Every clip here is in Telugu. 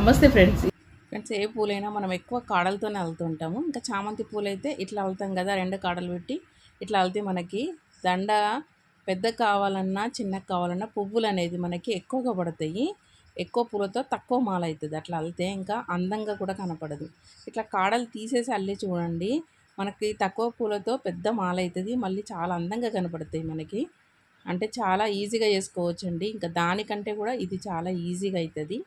నమస్తే ఫ్రెండ్స్. ఫ్రెండ్స్ ఏ పూలైనా మనం ఎక్కువ కాడలతోనే అల్లుతుంటాము. ఇంకా చామంతి పూలైతే ఇట్లా వెళ్తాం కదా రెండు కాడలు పెట్టి ఇట్లా అల్తే మనకి దండ పెద్ద కావాలన్నా చిన్న కావాలన్నా పువ్వులు అనేది మనకి ఎక్కువగా పడతాయి. ఎక్కువ పూలతో తక్కువ మాల అవుతుంది అట్లా అల్లితే ఇంకా అందంగా కూడా కనపడదు. ఇట్లా కాడలు తీసేసి అల్లి చూడండి. మనకి తక్కువ పూలతో పెద్ద మాల అవుతుంది మళ్ళీ చాలా అందంగా కనపడతాయి మనకి. అంటే చాలా ఈజీగా చేసుకోవచ్చండి. ఇంకా దానికంటే కూడా ఇది చాలా ఈజీగా అవుతుంది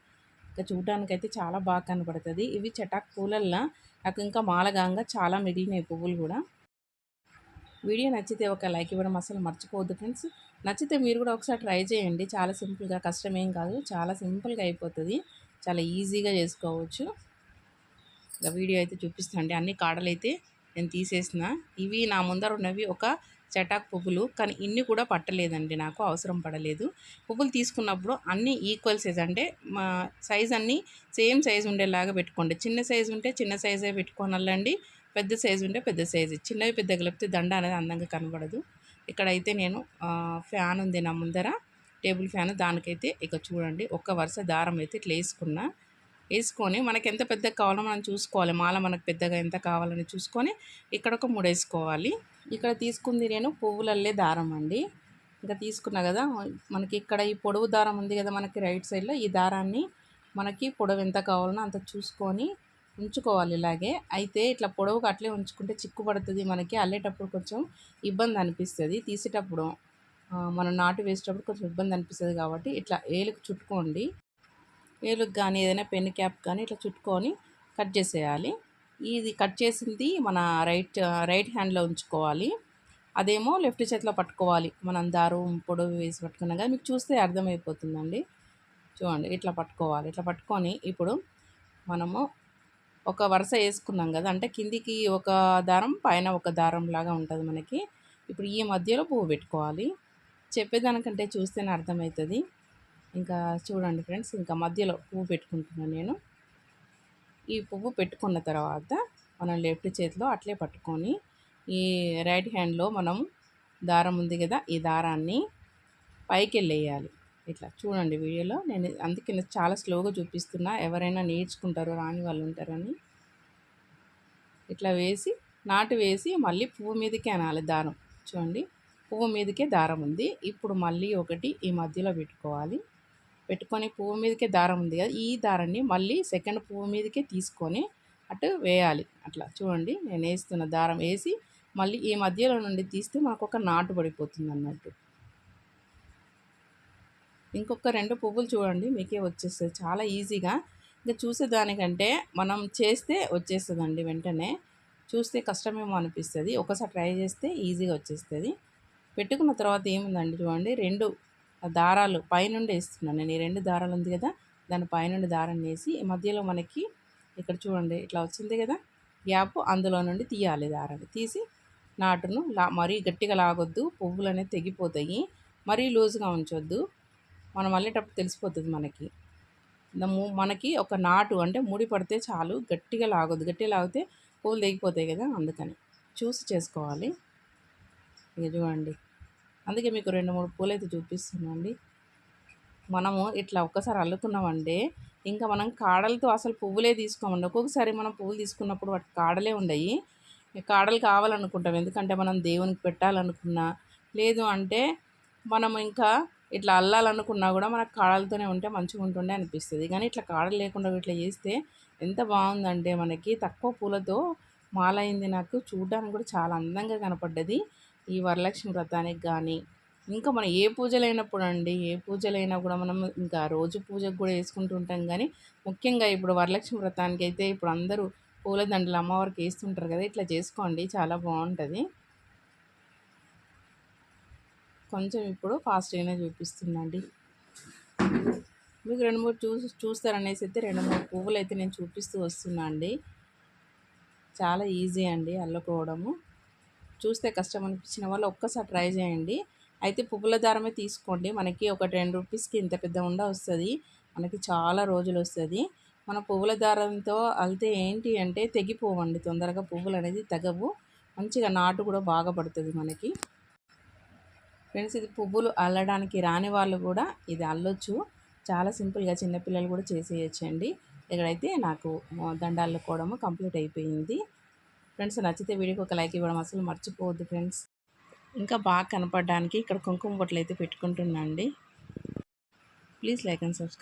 ఇంకా చూడడానికైతే చాలా బాగా కనపడుతుంది. ఇవి చటాక్ పూలల్లో నాకు ఇంకా మాలగాంగా చాలా మిగిలినాయి పువ్వులు కూడా. వీడియో నచ్చితే ఒక లైక్ ఇవ్వడం అసలు మర్చిపోవద్దు ఫ్రెండ్స్. నచ్చితే మీరు కూడా ఒకసారి ట్రై చేయండి. చాలా సింపుల్గా కష్టం ఏం కాదు. చాలా సింపుల్గా అయిపోతుంది. చాలా ఈజీగా చేసుకోవచ్చు. ఇంకా వీడియో అయితే చూపిస్తానండి అన్ని కాడలు అయితే నేను తీసేసిన. ఇవి నా ముందర ఉన్నవి ఒక చటాక్ పువ్వులు కానీ ఇన్ని కూడా పట్టలేదండి. నాకు అవసరం పడలేదు. పువ్వులు తీసుకున్నప్పుడు అన్నీ ఈక్వల్ సైజ్ అంటే మా సైజ్ అన్నీ సేమ్ సైజ్ ఉండేలాగా పెట్టుకోండి. చిన్న సైజు ఉంటే చిన్న సైజే పెట్టుకోనల్లండి. పెద్ద సైజు ఉంటే పెద్ద సైజు. చిన్నవి పెద్ద కలిపితే దండ అనేది అందంగా కనబడదు. ఇక్కడైతే నేను ఫ్యాన్ ఉంది నా ముందర. టేబుల్ ఫ్యాన్ దానికైతే ఇక చూడండి. ఒక్క వరుస దారం అయితే ఇట్లా వేసుకున్నా. వేసుకొని మనకి ఎంత పెద్దగా కావాలో మనం చూసుకోవాలి. మాల మనకు పెద్దగా ఎంత కావాలని చూసుకొని ఇక్కడ ఒక మూడు వేసుకోవాలి. ఇక్కడ తీసుకుంది నేను పువ్వులల్లే దారం అండి. ఇంకా తీసుకున్నా కదా మనకి ఇక్కడ ఈ పొడవు దారం ఉంది కదా మనకి రైట్ సైడ్లో ఈ దారాన్ని మనకి పొడవు ఎంత కావాలనో అంత చూసుకొని ఉంచుకోవాలి ఇలాగే. అయితే ఇట్లా పొడవుగా అట్లే ఉంచుకుంటే చిక్కు పడుతుంది మనకి. అల్లేటప్పుడు కొంచెం ఇబ్బంది అనిపిస్తుంది. తీసేటప్పుడు మనం నాటు వేసేటప్పుడు కొంచెం ఇబ్బంది అనిపిస్తుంది కాబట్టి ఇట్లా ఏలుకు చుట్టుకోండి. ఏలుకు కానీ ఏదైనా పెన్ క్యాప్ కానీ ఇట్లా చుట్టుకొని కట్ చేసేయాలి. ఇది కట్ చేసింది మన రైట్ రైట్ హ్యాండ్లో ఉంచుకోవాలి. అదేమో లెఫ్ట్ చేతిలో పట్టుకోవాలి. మనం దారం పొడవు వేసి పట్టుకున్నాం కదా మీకు చూస్తే అర్థమైపోతుందండి. చూడండి ఇట్లా పట్టుకోవాలి. ఇట్లా పట్టుకొని ఇప్పుడు మనము ఒక వరుస వేసుకున్నాం కదా అంటే కిందికి ఒక దారం పైన ఒక దారం లాగా ఉంటుంది మనకి. ఇప్పుడు ఈ మధ్యలో పువ్వు పెట్టుకోవాలి. చెప్పేదానికంటే చూస్తేనే అర్థమవుతుంది. ఇంకా చూడండి ఫ్రెండ్స్ ఇంకా మధ్యలో పువ్వు పెట్టుకుంటున్నాను నేను. ఈ పువ్వు పెట్టుకున్న తర్వాత మనం లెఫ్ట్ చేతిలో అట్లే పట్టుకొని ఈ రైట్ హ్యాండ్లో మనం దారం ఉంది కదా ఈ దారాన్ని పైకి వెళ్ళేయాలి. ఇట్లా చూడండి వీడియోలో. నేను అందుకే చాలా స్లోగా చూపిస్తున్నా ఎవరైనా నేర్చుకుంటారో రాని వాళ్ళు ఉంటారని. ఇట్లా వేసి నాటు వేసి మళ్ళీ పువ్వు మీదకే అనాలి దారం. చూడండి పువ్వు మీదకే దారం ఉంది. ఇప్పుడు మళ్ళీ ఒకటి ఈ మధ్యలో పెట్టుకోవాలి. పెట్టుకొని పువ్వు మీదకే దారం ఉంది కదా ఈ దారాన్ని మళ్ళీ సెకండ్ పువ్వు మీదకే తీసుకొని అటు వేయాలి. అట్లా చూడండి నేను వేస్తున్న దారం వేసి మళ్ళీ ఈ మధ్యలో నుండి తీస్తే మనకు ఒక నాటు పడిపోతుంది అన్నట్టు ఇంకొక రెండు పువ్వులు చూడండి మీకే వచ్చేస్తుంది. చాలా ఈజీగా. ఇంకా చూసేదానికంటే మనం చేస్తే వచ్చేస్తుందండి వెంటనే. చూస్తే కష్టమేమో అనిపిస్తుంది. ఒకసారి ట్రై చేస్తే ఈజీగా వచ్చేస్తుంది. పెట్టుకున్న తర్వాత ఏముందండి చూడండి రెండు దారాలు పైనుండి వేస్తున్నాను. నేను ఈ రెండు దారాలు ఉంది కదా దాని పైనుండి దారం వేసి మధ్యలో మనకి ఇక్కడ చూడండి ఇట్లా వచ్చింది కదా గ్యాప్ అందులో నుండి తీయాలి దారాన్ని. తీసి నాటును లా మరీ గట్టిగా లాగొద్దు పువ్వులు అనేది తెగిపోతాయి. మరీ లూజ్గా ఉంచొద్దు. మనం అల్లేటప్పుడు తెలిసిపోతుంది మనకి. మనకి ఒక నాటు అంటే ముడి పడితే చాలు గట్టిగా లాగొద్దు. గట్టిగా లాగితే పువ్వులు తెగిపోతాయి కదా అందుకని. చూసి చేసుకోవాలి. ఇక చూడండి. అందుకే మీకు రెండు మూడు పూలు అయితే చూపిస్తున్నాండి. మనము ఇట్లా ఒక్కసారి అల్లుకున్నామంటే ఇంకా మనం కాడలతో అసలు పువ్వులే తీసుకోమండి. ఒక్కొక్కసారి మనం పువ్వులు తీసుకున్నప్పుడు వాటి కాడలే ఉండయి. కాడలు కావాలనుకుంటాం. ఎందుకంటే మనం దేవునికి పెట్టాలనుకున్నా లేదు అంటే మనం ఇంకా ఇట్లా అల్లాలనుకున్నా కూడా మనకు కాడలతోనే ఉంటే మంచిగా ఉంటుండే అనిపిస్తుంది. కానీ ఇట్లా కాడలు లేకుండా ఇట్లా చేస్తే ఎంత బాగుందంటే మనకి తక్కువ పూలతో మాలైంది నాకు చూడడానికి కూడా చాలా అందంగా కనపడ్డది. ఈ వరలక్ష్మి వ్రతానికి కానీ ఇంకా మనం ఏ పూజలైనప్పుడు అండి ఏ పూజలైనా కూడా మనం ఇంకా రోజు పూజకు కూడా వేసుకుంటూ ఉంటాం కానీ ముఖ్యంగా ఇప్పుడు వరలక్ష్మి వ్రతానికి అయితే ఇప్పుడు అందరూ పూలదండలు అమ్మవారికి వేస్తుంటారు కదా ఇట్లా చేసుకోండి చాలా బాగుంటుంది. కొంచెం ఇప్పుడు ఫాస్ట్గానే చూపిస్తుందండి. మీకు రెండు మూడు చూసి చూస్తారనేసి అయితే రెండు మూడు పువ్వులు అయితే నేను చూపిస్తూ వస్తున్నా అండి. చాలా ఈజీ అండి అల్లుకోవడము. చూస్తే కష్టం అనిపించిన వాళ్ళు ఒక్కసారి ట్రై చేయండి. అయితే పువ్వుల దారమే తీసుకోండి. మనకి ఒక టెన్ రూపీస్కి ఇంత పెద్ద ఉండ వస్తుంది. మనకి చాలా రోజులు వస్తుంది. మన పువ్వుల దారంతో అల్తే ఏంటి అంటే తెగిపోవండి. తొందరగా పువ్వులు అనేది తగవు. మంచిగా నాటు కూడా బాగా పడుతుంది మనకి. ఫ్రెండ్స్ ఇది పువ్వులు అల్లడానికి రాని వాళ్ళు కూడా ఇది అల్లొచ్చు. చాలా సింపుల్గా చిన్నపిల్లలు కూడా చేసేయచ్చండి. ఇక్కడైతే నాకు దండాలు కూడా కంప్లీట్ అయిపోయింది. ఫ్రెండ్స్ నచ్చితే వీడియోకి ఒక లైక్ ఇవ్వడం అసలు మర్చిపోవద్దు ఫ్రెండ్స్. ఇంకా బాగా కనపడడానికి ఇక్కడ కుంకుమ బొట్లు అయితే పెట్టుకుంటున్నాండి ప్లీజ్ లైక్ అండ్ సబ్స్క్రైబ్.